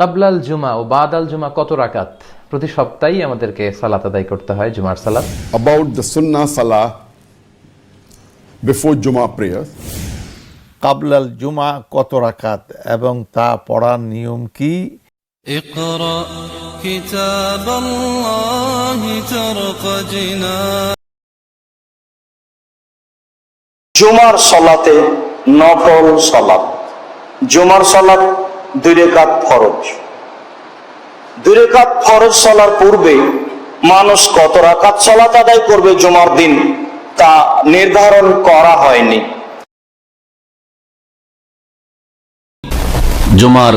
কাবলাল জুমা ও বাদাল জুমা কত রাকাত? প্রতি সপ্তাহেই আমাদেরকে সালাত আদায় করতে হয় জুমার সালাত। অ্যাবাউট দ্য সুন্না সালাহ বিফোর জুমা প্রেয়ার কাবলাল জুমা কত রাকাত এবং তা পড়ার নিয়ম কি? জুমার সালাতে নফল সালাত। জুমার সালাত দুই রেখাত ফরজ। দুই রেখাত ফরজ সলার পূর্বে মানুষ কত রাকাত সলাত আদায় করবে জুমার দিন তা নির্ধারণ করা হয়নি। জুমার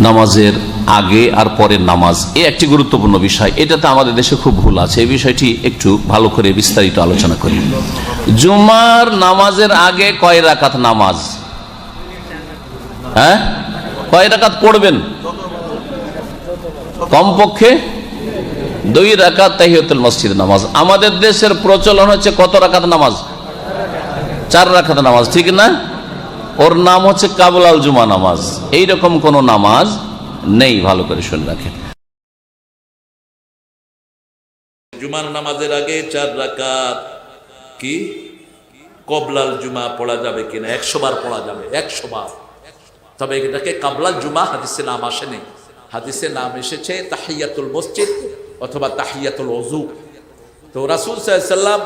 নামাজের আগে আর পরের নামাজ, এ একটি গুরুত্বপূর্ণ বিষয়। এটাতে আমাদের দেশে খুব ভুল আছে। এই বিষয়টি একটু ভালো করে বিস্তারিত আলোচনা করি। জুমার নামাজের আগে কয় রাকাত নামাজ? হ্যাঁ? কয় রাকাত পড়বেন? কমপক্ষে দুই রাকাত তাহিয়াতুল মসজিদ নামাজ। আমাদের দেশের প্রচলন হচ্ছে কত রাকাত নামাজ? চার রাকাত নামাজ, ঠিক না? ওর নাম হচ্ছে কাবুলাল জুমা নামাজ। এই রকম কোন নামাজ নেই, ভালো করে শুনে রাখেন। জুমার নামাজের আগে চার রাকাত কি? কবলাল জুমা পড়া যাবে কিনা? একশো বার পড়া যাবে, একশো বার। তবে এটাকে কাবলাল জুমা হাদিসে নাম আসেনি। হাদিসে নাম এসেছে তাহিয়াতুল মসজিদ অথবা তাহিয়াতুল অজু তো রাসুল সাল্লাম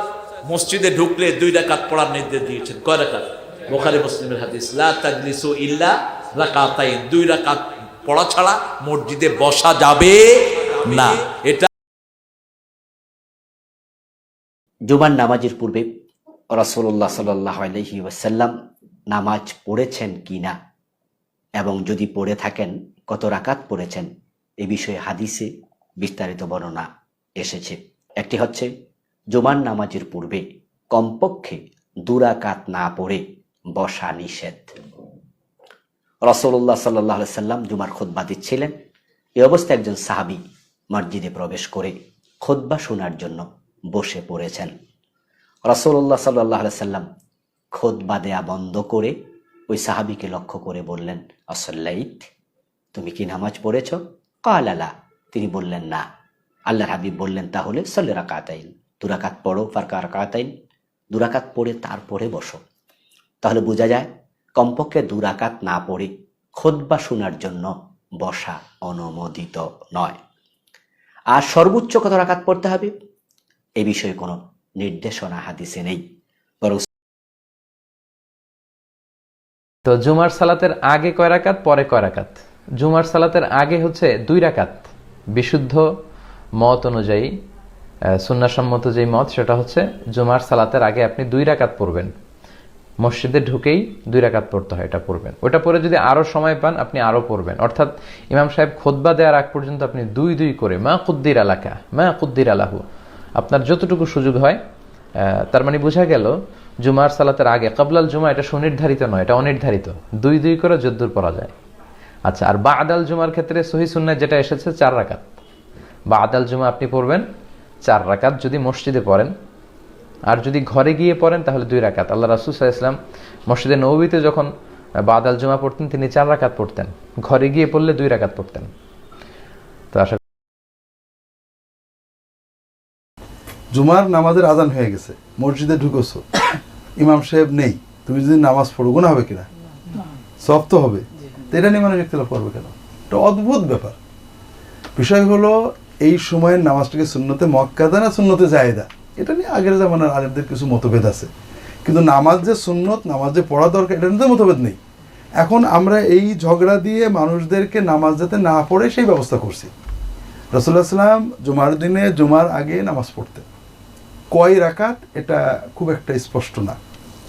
মসজিদে ঢুকলে দুই রাকাত পড়ার নির্দেশ দিয়েছেন। কয় রাকাত? বোখারি মুসলিমের হাদিস, লা ইল্লা দুই রাকাত পড়া ছাড়া মসজিদে বসা যাবে না। এটা জুমার নামাজের পূর্বে রসল্লাহ সাল্লাহ আলহি ওয়াসাল্লাম নামাজ পড়েছেন কি না এবং যদি পড়ে থাকেন, কত রাকাত পড়েছেন? এ বিষয়ে হাদিসে বিস্তারিত বর্ণনা এসেছে। একটি হচ্ছে, জুমার নামাজের পূর্বে কমপক্ষে দুরাকাত না পড়ে বসা নিষেধ। রসল্লাহ সাল্লাহ সাল্লাম জুমার খোদ্া দিচ্ছিলেন। এ অবস্থায় একজন সাহাবি মসজিদে প্রবেশ করে খোদ্া শোনার জন্য বসে পড়েছেন। রসল্লাহ সাল্লাহ সাল্লাম খোদবা দেয়া বন্ধ করে ওই সাহাবিকে লক্ষ্য করে বললেন, আসল্লাইত, তুমি কি নামাজ পড়েছ? কাল আলা তিনি বললেন, না। আল্লাহ হাবিব বললেন, তাহলে সল্লে রাকাতাইন দুরাকাত পড়ো, ফারকা রাকাতাইন দুরাকাত পড়ে তারপরে বসো। তাহলে বোঝা যায়, কমপক্ষে দুরাকাত না পড়ে খোদবা শোনার জন্য বসা অনুমোদিত নয়। আর সর্বোচ্চ কত রাকাত পড়তে হবে? এ বিষয়ে কোনো নির্দেশনা হাদিসে নেই। তো জুমার সালাতের আগে কয় রাকাত? পরে কয় রাকাত? জুমার সালাতের আগে হচ্ছে দুই রাকাত। বিশুদ্ধ মত অনুযায়ী সুন্নাসম্মত যেই মত, সেটা হচ্ছে জুমার সালাতের আগে আপনি দুই রাকাত পড়বেন। মসজিদে ঢুকেই দুই রাকাত পড়তে হয়, এটা পড়বেন। ওটা পরে যদি আরও সময় পান, আপনি আরও পড়বেন। অর্থাৎ ইমাম সাহেব খোদবা দেওয়ার আগ পর্যন্ত আপনি দুই দুই করে, মা কুদ্দির আলাকা, মা কুদ্দির আলাহু, আপনার যতটুকু সুযোগ হয় তার মানে বোঝা গেল জুমার সালাতের আগে কাবলাল জুমা এটা সুনির্ধারিত নয়, এটা অনির্ধারিত। দুই দুই করে যদ্দুর পড়া যায়। আচ্ছা আর বা আদাল জুমার ক্ষেত্রে সহি সুন্নায় যেটা এসেছে, চার রাকাত। বা আদাল জুমা আপনি পড়বেন, চার রাকাত যদি মসজিদে পড়েন। আর যদি ঘরে গিয়ে পড়েন, তাহলে দুই রাকাত। আল্লাহ রাসুল ইসলাম মসজিদে নবীতে যখন বাদাল জুমা পড়তেন, তিনি চার রাকাত পড়তেন। ঘরে গিয়ে পড়লে দুই রাকাত পড়তেন। তো আশা জুমার নামাজের আজান হয়ে গেছে। মসজিদে ঢুকেছো। ইমাম সাহেব নেই। তুমি যদি নামাজ পড়ো গুণা হবে কিনা? সব তো হবে। তো এটা নিয়ে মানুষ ইখতলাফ করবে কেন? এটা অদ্ভুত ব্যাপার। বিষয় হলো, এই সময়ের নামাজটাকে শূন্যতে মক্কাদা না শূন্যতে জায়দা? এটা নিয়ে আগের জামানার আলেমদের কিছু মতভেদ আছে। কিন্তু নামাজ যে সুন্নত, নামাজ যে পড়া দরকার এটা নিয়ে মতভেদ নেই। এখন আমরা এই ঝগড়া দিয়ে মানুষদেরকে নামাজ যাতে না পড়ে, সেই ব্যবস্থা করছি। রসুল্লাহ সাল্লাম জুমার দিনে জুমার আগে নামাজ পড়তেন। কয় রাকাত, এটা খুব একটা স্পষ্ট না।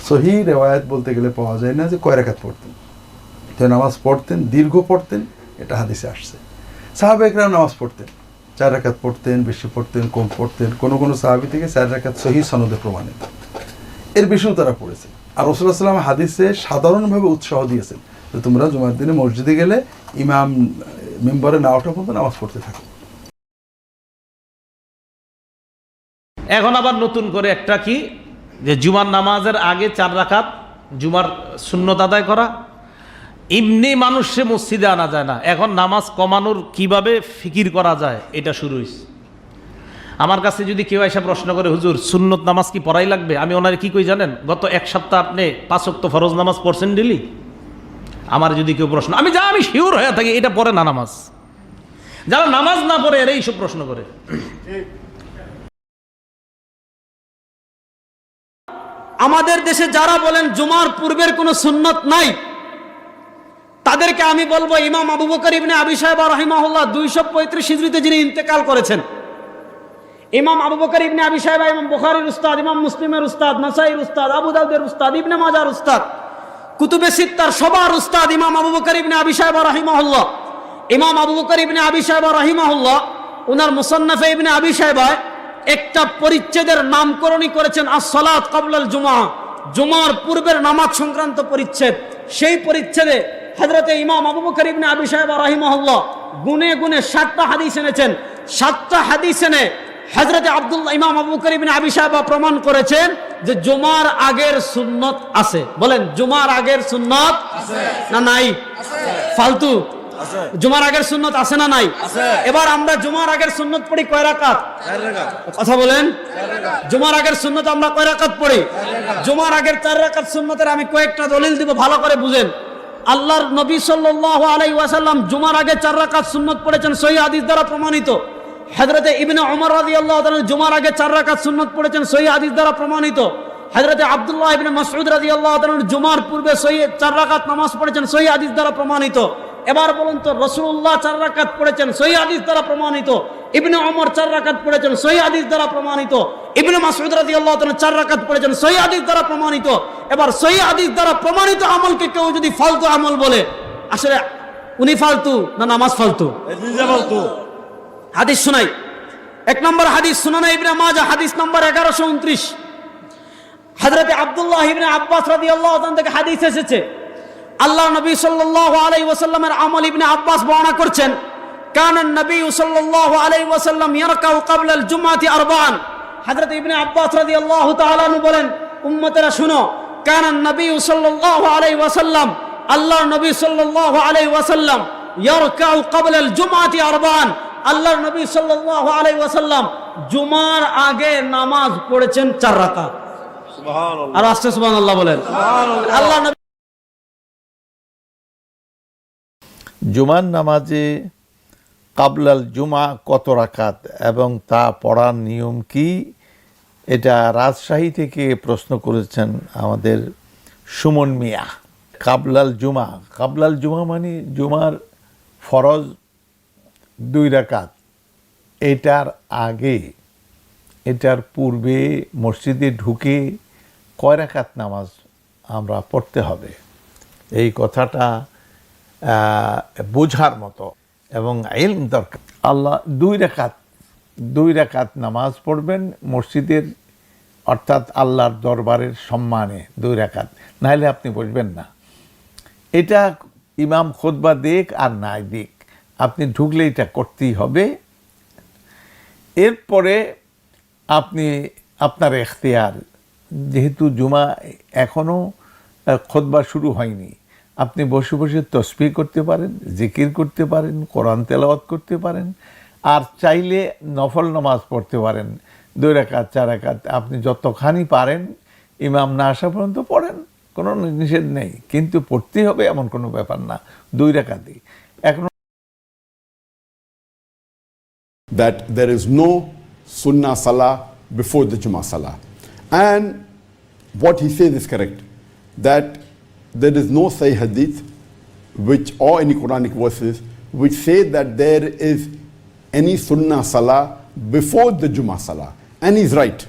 সহি রেওয়ায়ত বলতে গেলে পাওয়া যায় না যে কয় রাকাত পড়তেন। তো নামাজ পড়তেন, দীর্ঘ পড়তেন, এটা হাদিসে আসছে। সাহাবেকরাও নামাজ পড়তেন, চার রাকাত পড়তেন, বেশি পড়তেন, কম পড়তেন, কোনো কোনো সাহাবি থেকে চার রাকাত সহি সনদে প্রমাণিত। এর বেশিও তারা পড়েছে। আর রসুল্লাহ সাল্লাম হাদিসে সাধারণভাবে উৎসাহ দিয়েছেন যে তোমরা জুমার দিনে মসজিদে গেলে ইমাম মেম্বারে না ওঠা পর্যন্ত নামাজ পড়তে থাকো। এখন আবার নতুন করে একটা কি? যে জুমার নামাজের আগে চার রাখাত জুমার শূন্যত আদায় করা। এমনি মানুষে মসজিদে আনা যায় না। এখন নামাজ কমানোর কীভাবে ফিকির করা যায়, এটা শুরু হয়েছে আমার কাছে যদি কেউ এসে প্রশ্ন করে, হুজুর, সুন্নত নামাজ কি পড়াই লাগবে? আমি ওনার কি কই জানেন? গত এক সপ্তাহ আপনি পাঁচক্ত ফরজ নামাজ পড়ছেন ডেলি আমার যদি কেউ প্রশ্ন, আমি যা, আমি শিওর হয়ে থাকি, এটা পড়ে না নামাজ। যারা নামাজ না পড়ে এরা এইসব প্রশ্ন করে। আমাদের দেশে যারা বলেন জুমার পূর্বের কোনো সুন্নত নাই, তাদেরকে আমি বলব ইমাম আবু বকর ইবনে আবি সাহেব রহিমাহুল্লাহ দুইশো পঁয়ত্রিশ হিজড়িতে যিনি ইন্তেকাল করেছেন, ইমাম আবু বকর ইবনে আবি সাহেব ইমাম বুখারির উস্তাদ, ইমাম মুসলিমের উস্তাদ, নাসাইর উস্তাদ, আবু দাউদের উস্তাদ, ইবনে মাজার উস্তাদ, কুতুবে সিত্তার সবার উস্তাদ ইমাম আবু বকর ইবনে আবি সাহেব রহিমাহুল্লাহ। ইমাম আবু বকর ইবনে আবি সাহেব রহিমাহুল্লাহ ওনার মুসান্নাফে ইবনে আবি সাহেবায় একটা পরিচ্ছেদের নামকরণই করেছেন আসসালাত কাবলাল জুমা। জুমার পূর্বের নামাজ সংক্রান্ত পরিচ্ছেদ। সেই পরিচ্ছেদে হজরতে ইমাম আবু বকর ইবনে আবি সাহেব রাহিমাহুল্লাহ গুনে গুনে সাতটা হাদিস এনেছেন। সাতটা হাদিস এনে হজরতে আব্দুল্লাহ ইমাম আবু বকর ইবনে আবি সাহেব প্রমাণ করেছেন যে জুমার আগের সুন্নত আছে। বলেন জুমার আগের সুন্নত না নাই? ফালতু। জুমার আগের সুন্নত আছে না নাই? এবার আমরা জুমার আগের সুন্নত পড়ি কয় রাকাত? কথা বলেন। জুমার আগের সুন্নত আমরা কয় রাকাত পড়ি? জুমার আগের চার রাকাত সুন্নতের আমি কয়েকটা দলিল দিব ভালো করে বুঝেন। আল্লাহর নবী সাল্লাল্লাহু আলাইহি ওয়াসাল্লাম জুমার আগে চার রাকাত সুন্নত পড়েছেন সহি হাদিস দ্বারা প্রমাণিত। হযরতে ইবনে ওমর রাদিয়াল্লাহু তাআলা জুমার আগে চার রাকাত সুন্নত পড়েছেন সহি হাদিস দ্বারা প্রমাণিত। হযরতে আব্দুল্লাহ ইবনে মাসউদ রাদিয়াল্লাহু তাআলা জুমার পূর্বে সহি চার রাকাত নামাজ পড়েছেন সহি হাদিস দ্বারা প্রমাণিত। এবার বলুন তো রসুল্লাহ চার রাকাত পড়েছেন, সহি হাদিস দ্বারা প্রমাণিত। ইবনে অমর চার রাকাত পড়েছেন, সহি হাদিস দ্বারা প্রমাণিত। ইবনে মাসউদ রাদিয়াল্লাহু তাআলা চার রাকাত পড়েছেন, সহি হাদিস দ্বারা প্রমাণিত। এবার সহি হাদিস দ্বারা প্রমাণিত আমলকে কেউ যদি ফালতু আমল বলে, আসলে উনি ফালতু না নামাজ ফালতু? হাদিস শোনাই। এক নম্বর হাদিস শুনানা ইবনে মাজা হাদিস নম্বর এগারোশো উনত্রিশ। হজরতে আব্দুল্লাহ ইবনে আব্বাস রাদিয়াল্লাহু তাআলা থেকে হাদিস এসেছে। আল্লাহ নবী সাল্লাল্লাহু আলাইহি ওয়াসাল্লামের আমল ইবনে আব্বাস বর্ণনা করছেন কান নবী সাল্লাল্লাহু আলাইহি ওয়াসাল্লাম ইয়ারকাউ জুমআতি আরবাআন হযরত ইবনে আব্বাস রাদিয়াল্লাহু তাআলা আনহু বলেন উম্মতেরা শুনো কান নবী সাল্লাল্লাহু আলাইহি ওয়াসাল্লাম আল্লাহ নবী সাল্লাল্লাহু আলাইহি ওয়াসাল্লাম ইয়ারকাউ ক্বাবলা আল জুমআতি আরবাআন আল্লাহর নবী সাল্লাল্লাহু আলাইহি ওয়াসাল্লাম জুমার আগে নামাজ পড়েছেন চার রাকাত। আর আস্তে সুবহানাল্লাহ বলেন। আল্লাহ জুমার নামাজে কাবলাল জুমা কত রাকাত এবং তা পড়ার নিয়ম কি? এটা রাজশাহী থেকে প্রশ্ন করেছেন আমাদের সুমন মিয়া। কাবলাল জুমা। কাবলাল জুমা মানে জুমার ফরজ দুই রাকাত। এটার আগে, এটার পূর্বে মসজিদে ঢুকে কয় রাকাত নামাজ আমরা পড়তে হবে? এই কথাটা বোঝার মতো এবং ইলম দরকার। আল্লাহ দুই রেখাত দুই রেখাত নামাজ পড়বেন মসজিদের, অর্থাৎ আল্লাহর দরবারের সম্মানে দুই রেখাত। নাহলে আপনি বসবেন না। এটা ইমাম খোদবা দেখ আর নাই দিক। আপনি ঢুকলে এটা করতেই হবে। এরপরে আপনি আপনার এখতিয়ার, যেহেতু জুমা এখনও খোদবা শুরু হয়নি। আপনি বসে বসে তসবি করতে পারেন, জিকির করতে পারেন, কোরআন তেলাওয়াত করতে পারেন, আর চাইলে নফল নামাজ পড়তে পারেন। দুই রাকাত চার রাকাত আপনি যতখানি পারেন, ইমাম না আসা পর্যন্ত পড়েন, কোনো নিষেধ নেই। কিন্তু পড়তেই হবে এমন কোনো ব্যাপার না, দুই রাকাতই এখন that there is no Sunnah Salah before the Jummah Salah. And what he says is correct, that there is no Sahih Hadith which or any Quranic verses which say that there is any Sunnah Salah before the Jummah Salah. And he's right.